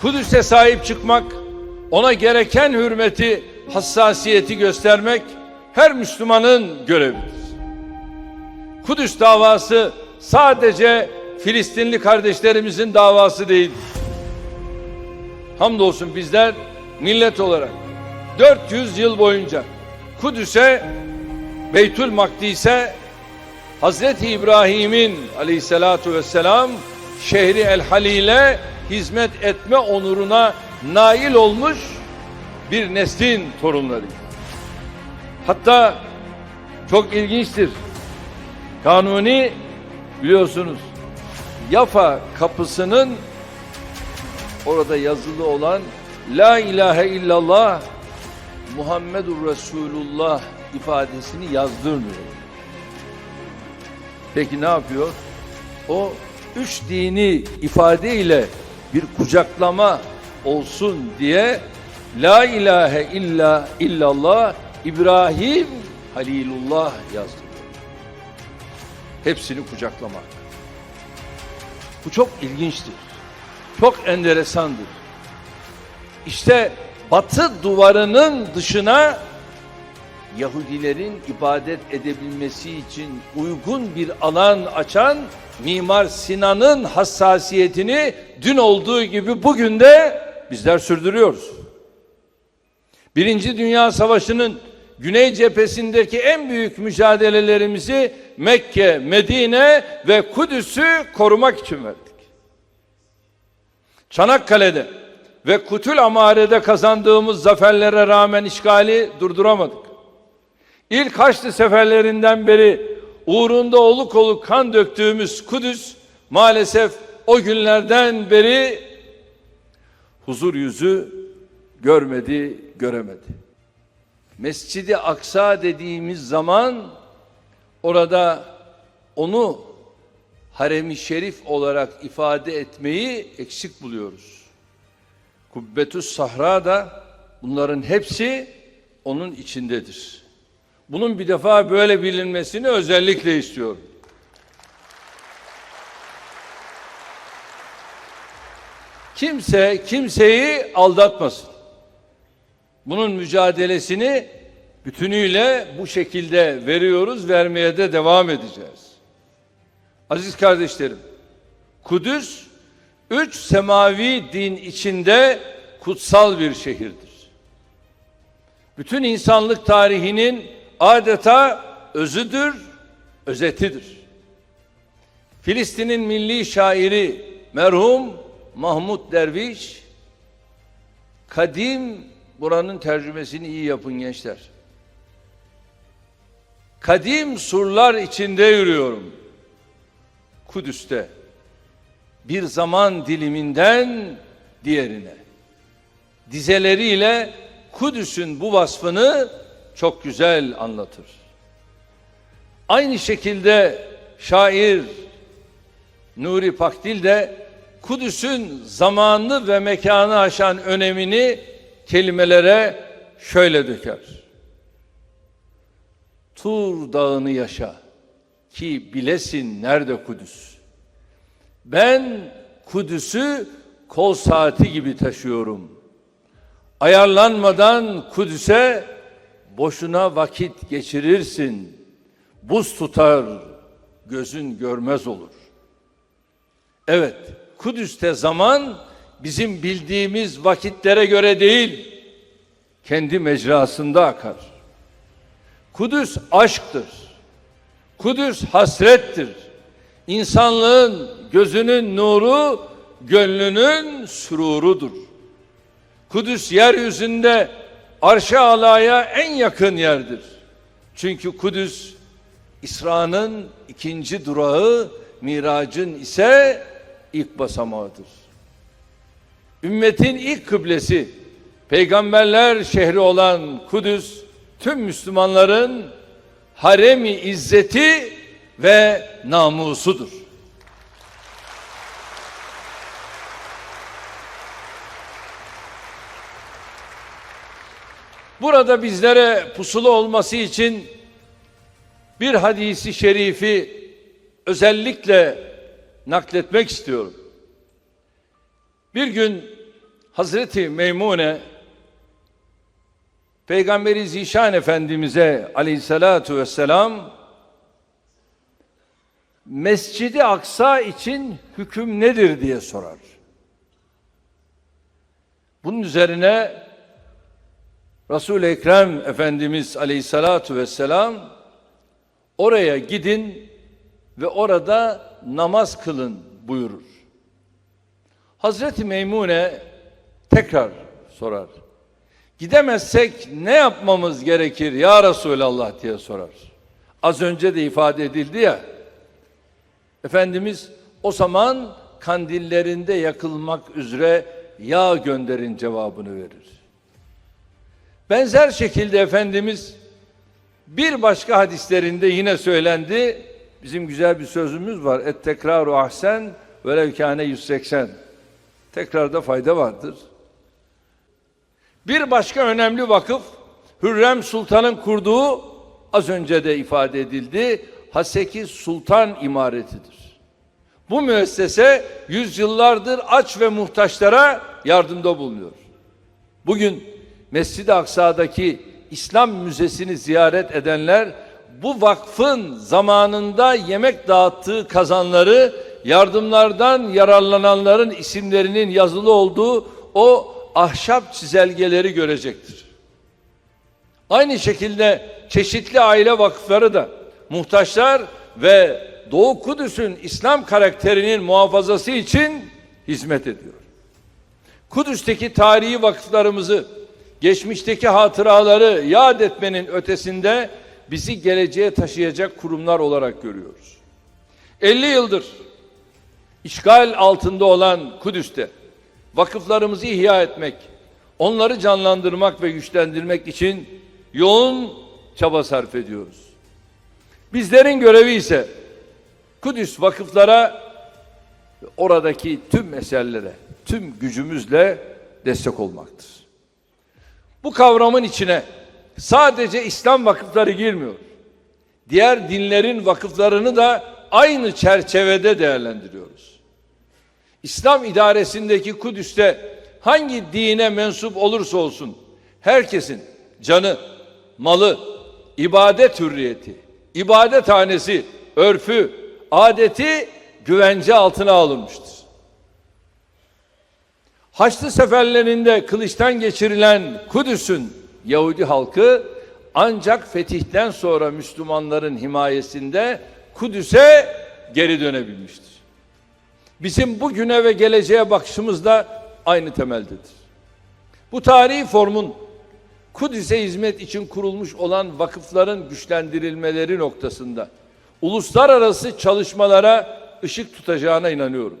Kudüs'e sahip çıkmak, ona gereken hürmeti, hassasiyeti göstermek her Müslümanın görevidir. Kudüs davası sadece Filistinli kardeşlerimizin davası değildir. Hamdolsun bizler millet olarak 400 yıl boyunca Kudüs'e, Beytül Makdis'e Hazreti İbrahim'in aleyhissalatu vesselam şehri El Halil'e hizmet etme onuruna nail olmuş bir neslin torunları. Hatta çok ilginçtir. Kanuni biliyorsunuz Yafa kapısının orada yazılı olan La ilahe illallah Muhammedur Resulullah ifadesini yazdırmıyor. Peki ne yapıyor? O üç dini ifadeyle bir kucaklama olsun diye La ilahe illa illallah İbrahim Halilullah yazdırıyor. Hepsini kucaklamak. Bu çok ilginçtir. Çok enteresandır. İşte batı duvarının dışına Yahudilerin ibadet edebilmesi için uygun bir alan açan Mimar Sinan'ın hassasiyetini dün olduğu gibi bugün de bizler sürdürüyoruz. Birinci Dünya Savaşı'nın Güney cephesindeki en büyük mücadelelerimizi Mekke, Medine ve Kudüs'ü korumak için verdik. Çanakkale'de ve Kutul Amare'de kazandığımız zaferlere rağmen işgali durduramadık. İlk Haçlı seferlerinden beri uğrunda oluk oluk kan döktüğümüz Kudüs maalesef o günlerden beri huzur yüzü görmedi, göremedi. Mescidi Aksa dediğimiz zaman orada onu haremi şerif olarak ifade etmeyi eksik buluyoruz. Kubbetüs Sahra da bunların hepsi onun içindedir. Bunun bir defa böyle bilinmesini özellikle istiyorum. Kimse kimseyi aldatmasın. Bunun mücadelesini bütünüyle bu şekilde veriyoruz, vermeye de devam edeceğiz. Aziz kardeşlerim, Kudüs üç semavi din içinde kutsal bir şehirdir. Bütün insanlık tarihinin adeta özüdür, özetidir. Filistin'in milli şairi merhum Mahmud Derviş kadim buranın tercümesini iyi yapın gençler. Kadim surlar içinde yürüyorum. Kudüs'te bir zaman diliminden diğerine dizeleriyle Kudüs'ün bu vasfını çok güzel anlatır. Aynı şekilde şair Nuri Pakdil de Kudüs'ün zamanlı ve mekanı aşan önemini kelimelere şöyle döker. Tur dağını yaşa ki bilesin nerede Kudüs. Ben Kudüs'ü kol saati gibi taşıyorum. Ayarlanmadan Kudüs'e boşuna vakit geçirirsin. Buz tutar, gözün görmez olur. Evet, Kudüs'te zaman bizim bildiğimiz vakitlere göre değil, kendi mecrasında akar. Kudüs aşktır. Kudüs hasrettir. İnsanlığın gözünün nuru, gönlünün sürurudur. Kudüs yeryüzünde arş-ı alaya en yakın yerdir. Çünkü Kudüs İsra'nın ikinci durağı, miracın ise ilk basamağıdır. Ümmetin ilk kıblesi, peygamberler şehri olan Kudüs, tüm Müslümanların haremi izzeti ve namusudur. Burada bizlere pusulu olması için bir hadisi şerifi özellikle nakletmek istiyorum. Bir gün Hazreti Meymune Peygamberi Zişan Efendimiz'e aleyhissalatu vesselam Mescidi Aksa için hüküm nedir diye sorar. Bunun üzerine Resul-i Ekrem Efendimiz Aleyhissalatu vesselam oraya gidin ve orada namaz kılın buyurur. Hazreti Meymune tekrar sorar. Gidemezsek ne yapmamız gerekir ya Resulallah diye sorar. Az önce de ifade edildi ya. Efendimiz o zaman kandillerinde yakılmak üzere yağ gönderin cevabını verir. Benzer şekilde Efendimiz bir başka hadislerinde yine söylendi. Bizim güzel bir sözümüz var. Et tekraru ahsen velev kâne 180. Tekrarda fayda vardır. Bir başka önemli vakıf Hürrem Sultan'ın kurduğu az önce de ifade edildi. Haseki Sultan imaretidir. Bu müessese yüzyıllardır aç ve muhtaçlara yardımda bulunuyor. Bugün Mescid-i Aksa'daki İslam Müzesi'ni ziyaret edenler bu vakfın zamanında yemek dağıttığı kazanları yardımlardan yararlananların isimlerinin yazılı olduğu o ahşap çizelgeleri görecektir. Aynı şekilde çeşitli aile vakıfları da muhtaçlar ve Doğu Kudüs'ün İslam karakterinin muhafazası için hizmet ediyor. Kudüs'teki tarihi vakıflarımızı, geçmişteki hatıraları yad etmenin ötesinde bizi geleceğe taşıyacak kurumlar olarak görüyoruz. 50 yıldır işgal altında olan Kudüs'te vakıflarımızı ihya etmek, onları canlandırmak ve güçlendirmek için yoğun çaba sarf ediyoruz. Bizlerin görevi ise Kudüs vakıflara oradaki tüm meselelere tüm gücümüzle destek olmaktır. Bu kavramın içine sadece İslam vakıfları girmiyor. Diğer dinlerin vakıflarını da aynı çerçevede değerlendiriyoruz. İslam idaresindeki Kudüs'te hangi dine mensup olursa olsun herkesin canı, malı, ibadet hürriyeti, ibadethanesi, örfü, adeti güvence altına alınmıştır. Haçlı seferlerinde kılıçtan geçirilen Kudüs'ün Yahudi halkı ancak fetihten sonra Müslümanların himayesinde Kudüs'e geri dönebilmiştir. Bizim bugüne ve geleceğe bakışımız da aynı temeldedir. Bu tarihi formun Kudüs'e hizmet için kurulmuş olan vakıfların güçlendirilmeleri noktasında uluslararası çalışmalara ışık tutacağına inanıyorum.